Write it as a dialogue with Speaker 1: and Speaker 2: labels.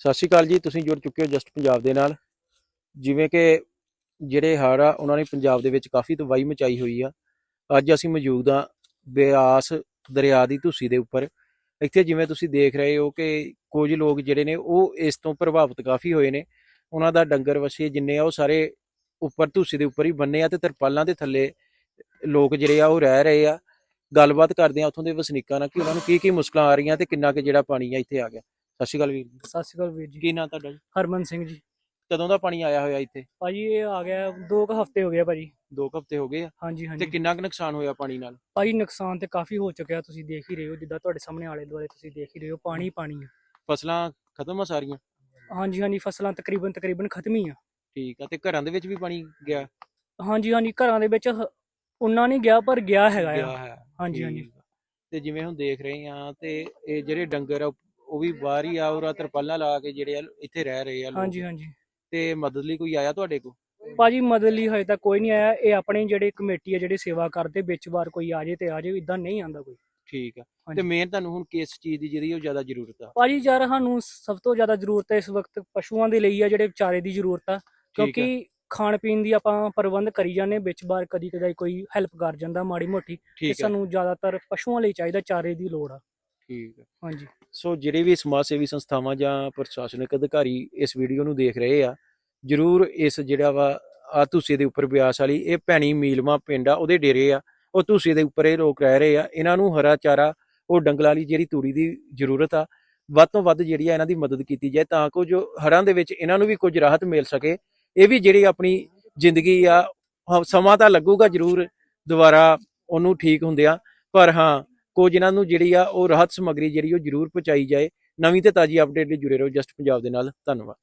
Speaker 1: ਸਤਿ ਸ਼੍ਰੀ ਅਕਾਲ ਜੀ, ਤੁਸੀਂ ਜੁੜ ਚੁੱਕੇ ਹੋ ਜਸਟ ਪੰਜਾਬ ਦੇ ਨਾਲ। ਜਿਵੇਂ ਕਿ ਜਿਹੜੇ ਹੜ੍ਹ ਆ, ਉਹਨਾਂ ਨੇ ਪੰਜਾਬ ਦੇ ਵਿੱਚ ਕਾਫੀ ਤਬਾਹੀ ਮਚਾਈ ਹੋਈ ਆ। ਅੱਜ ਅਸੀਂ ਮੌਜੂਦ ਆ ਬਿਆਸ ਦਰਿਆ ਦੀ ਧੂਸੀ ਦੇ ਉੱਪਰ। ਇੱਥੇ ਜਿਵੇਂ ਤੁਸੀਂ ਦੇਖ ਰਹੇ ਹੋ ਕਿ ਕੁਝ ਲੋਕ ਜਿਹੜੇ ਨੇ, ਉਹ ਇਸ ਤੋਂ ਪ੍ਰਭਾਵਿਤ ਕਾਫੀ ਹੋਏ ਨੇ। ਉਹਨਾਂ ਦਾ ਡੰਗਰ ਵਛੇ ਜਿੰਨੇ ਆ, ਉਹ ਸਾਰੇ ਉੱਪਰ ਧੂਸੀ ਦੇ ਉੱਪਰ ਹੀ ਬੰਨੇ ਆ ਤੇ ਤਰਪਾਲਾਂ ਦੇ ਥੱਲੇ ਲੋਕ ਜਿਹੜੇ ਆ, ਉਹ ਰਹਿ ਰਹੇ ਆ। ਗੱਲਬਾਤ ਕਰਦੇ ਆ ਉੱਥੋਂ ਦੇ ਵਸਨੀਕਾਂ ਨਾਲ ਕਿ ਉਹਨਾਂ ਨੂੰ ਕੀ ਕੀ ਮੁਸ਼ਕਲਾਂ ਆ ਰਹੀਆਂ ਤੇ ਕਿੰਨਾ ਕੁ ਜਿਹੜਾ ਪਾਣੀ ਆ ਇੱਥੇ ਆ ਗਿਆ। ਸਤਿ ਸ਼੍ਰੀ ਅਕਾਲ ਵੀਰ ਜੀ।
Speaker 2: ਸਤਿ ਸ਼੍ਰੀ ਅਕਾਲ ਵੀਰ ਜੀ।
Speaker 1: ਕੀ ਨਾਂ ਤੁਹਾਡਾ ਜੀ?
Speaker 2: ਹਰਮਨ ਸਿੰਘ ਜੀ।
Speaker 1: ਕਦੋਂ ਦਾ ਪਾਣੀ ਆਇਆ ਹੋਇਆ ਇੱਥੇ?
Speaker 2: ਭਾਜੀ ਇਹ ਆ ਗਿਆ ਦੋ ਕੁ ਹਫ਼ਤੇ ਹੋ ਗਏ ਆ ਭਾਜੀ।
Speaker 1: ਦੋ ਕੁ ਹਫ਼ਤੇ ਹੋ ਗਏ ਆ?
Speaker 2: ਹਾਂਜੀ
Speaker 1: ਤੇ
Speaker 2: ਹਾਂਜੀ
Speaker 1: ਕਿੰਨਾ ਕੁ ਨੁਕਸਾਨ ਹੋਇਆ ਪਾਣੀ ਨਾਲ?
Speaker 2: ਭਾਜੀ ਨੁਕਸਾਨ ਤੇ ਕਾਫੀ ਹੋ ਚੁੱਕਿਆ ਤੁਸੀਂ ਦੇਖ ਹੀ ਰਹੇ ਹੋ ਜਿੱਦਾਂ ਤੁਹਾਡੇ ਸਾਹਮਣੇ ਆਲੇ ਦੁਆਲੇ ਤੁਸੀਂ ਦੇਖ ਹੀ ਰਹੇ ਹੋ ਪਾਣੀ ਹੀ ਪਾਣੀ ਆ।
Speaker 1: ਫਸਲਾਂ ਖਤਮ ਆ ਸਾਰੀਆਂ?
Speaker 2: ਹਾਂਜੀ ਹਾਂਜੀ ਫਸਲਾਂ ਤਕਰੀਬਨ ਤਕਰੀਬਨ ਖਤਮ ਹੀ ਆ।
Speaker 1: ਠੀਕ ਆ ਤੇ ਘਰਾਂ ਦੇ ਵਿੱਚ ਵੀ ਪਾਣੀ ਗਿਆ?
Speaker 2: ਹਾਂਜੀ ਹਾਂਜੀ ਘਰਾਂ ਦੇ ਵਿੱਚ ਹ- ਉਨਾ ਨਹੀਂ ਗਿਆ ਪਰ ਗਿਆ ਹੈਗਾ
Speaker 1: ਗਿਆ
Speaker 2: ਆ
Speaker 1: ਹੈ।
Speaker 2: ਹਾਂਜੀ ਹਾਂਜੀ।
Speaker 1: ਠੀਕ ਆ। ਤੇ ਜਿਵੇਂ ਹੁਣ ਦੇਖ ਰਹੇ ਆ ਤੇ ਇਹ ਜਿਹੜੇ ਡੰਗਰ ਆ ਉਹ ਵੀ ਬਾਹਰ ਹੀ ਆ ਔਰ ਤਰਪਾਲਾਂ ਲਾ ਕੇ ਜਿਹੜੇ ਆ ਇੱਥੇ ਰਹਿ ਰਹੇ ਆ ਲੋਕ।
Speaker 2: ਹਾਂਜੀ ਹਾਂਜੀ।
Speaker 1: ਤੇ ਮਦਦ ਲਈ ਕੋਈ ਆਇਆ ਤੁਹਾਡੇ ਕੋਲ?
Speaker 2: ਭਾਜੀ ਮਦਦ ਲਈ ਹਜੇ ਤੱਕ ਕੋਈ ਨਹੀਂ ਆਇਆ। ਇਹ ਆਪਣੇ ਜਿਹੜੇ ਕਮੇਟੀ ਆ ਜਿਹੜੇ ਸੇਵਾ ਕਰਦੇ ਵਿੱਚ ਵਾਰ ਕੋਈ ਆ ਜੇ ਤੇ ਆ ਜੇ ਇਦਾਂ ਨਹੀਂ ਆਂਦਾ ਕੋਈ।
Speaker 1: ਠੀਕ ਆ। ਤੇ
Speaker 2: ਹਾਂਜੀ।
Speaker 1: ਮੇਨ ਤੁਹਾਨੂੰ ਹੁਣ ਕਿਸ ਚੀਜ਼ ਦੀ ਜਿਹੜੀ ਉਹ ਜ਼ਿਆਦਾ ਜ਼ਰੂਰਤ ਆ?
Speaker 2: ਭਾਜੀ ਯਾਰ ਸਾਨੂੰ ਸਭ ਤੋਂ ਜ਼ਿਆਦਾ ਜ਼ਰੂਰਤ ਹੈ ਇਸ ਵਕਤ ਪਸ਼ੂਆਂ ਦੇ ਲਈ ਆ ਜਿਹੜੇ ਚਾਰੇ ਦੀ ਜ਼ਰੂਰਤ ਆ।
Speaker 1: ਠੀਕ ਆ।
Speaker 2: ਕਿਉਂਕਿ ਖਾਣ ਪੀਣ ਦੀ ਆਪਾਂ ਪ੍ਰਬੰਧ ਕਰੀ ਜਾਂਦੇ ਵਿੱਚ ਬਾਰ ਕਦੀ ਕਦਾਈ ਕੋਈ ਹੈਲਪ ਕਰ ਜਾਂਦਾ ਮਾੜੀ ਮੋਟੀ ਤੇ
Speaker 1: ਠੀਕ ਆ।
Speaker 2: ਸਾਨੂੰ ਜ਼ਿਆਦਾਤਰ ਪਸ਼ੂਆਂ ਲਈ ਚਾਹੀਦਾ ਚਾਰੇ ਦੀ ਲੋੜ ਆ।
Speaker 1: ਠੀਕ ਆ।
Speaker 2: ਹਾਂਜੀ।
Speaker 1: ਸੋ ਜਿਹੜੇ ਵੀ ਸਮਾਜ ਸੇਵੀ ਸੰਸਥਾਵਾਂ ਜਾਂ ਪ੍ਰਸ਼ਾਸਨਿਕ ਅਧਿਕਾਰੀ ਇਸ ਵੀਡੀਓ ਨੂੰ ਦੇਖ ਰਹੇ ਆ, ਜਰੂਰ ਇਸ ਜਿਹੜਾ ਵਾ ਆ ਧੂਸੇ ਦੇ ਉੱਪਰ ਬਿਆਸ ਵਾਲੀ ਇਹ ਭੈਣੀ ਮੀਲਮਾ ਪਿੰਡ ਆ, ਉਹਦੇ ਡੇਰੇ ਆ, ਉਹ ਧੂਸੇ ਦੇ ਉੱਪਰ ਇਹ ਲੋਕ ਰਹਿ ਰਹੇ ਆ, ਇਹਨਾਂ ਨੂੰ ਹਰਾ ਚਾਰਾ, ਉਹ ਡੰਗਲਾਂ ਵਾਲੀ ਜਿਹੜੀ ਤੂੜੀ ਦੀ ਜ਼ਰੂਰਤ ਆ, ਵੱਧ ਤੋਂ ਵੱਧ ਜਿਹੜੀ ਆ ਇਹਨਾਂ ਦੀ ਮਦਦ ਕੀਤੀ ਜਾਏ ਤਾਂ ਕਿ ਜੋ ਹੜ੍ਹਾਂ ਦੇ ਵਿੱਚ ਇਹਨਾਂ ਨੂੰ ਵੀ ਕੁਝ ਰਾਹਤ ਮਿਲ ਸਕੇ, ਇਹ ਵੀ ਜਿਹੜੀ ਆਪਣੀ ਜ਼ਿੰਦਗੀ ਆ, ਹ- ਸਮਾਂ ਤਾਂ ਲੱਗੂਗਾ ਜ਼ਰੂਰ ਦੁਬਾਰਾ ਉਹਨੂੰ ਠੀਕ ਹੁੰਦਿਆਂ, ਪਰ ਹਾਂ ਕੁਝ ਇਹਨਾਂ ਨੂੰ ਜਿਹੜੀ ਆ ਉਹ ਰਾਹਤ ਸਮੱਗਰੀ ਜਿਹੜੀ ਉਹ ਜ਼ਰੂਰ ਪਹੁੰਚਾਈ ਜਾਏ। ਨਵੀਂ ਤੇ ਤਾਜ਼ੀ ਅਪਡੇਟ ਲਈ ਜੁੜੇ ਰਹੋ ਜਸਟ ਪੰਜਾਬ ਦੇ ਨਾਲ। ਧੰਨਵਾਦ।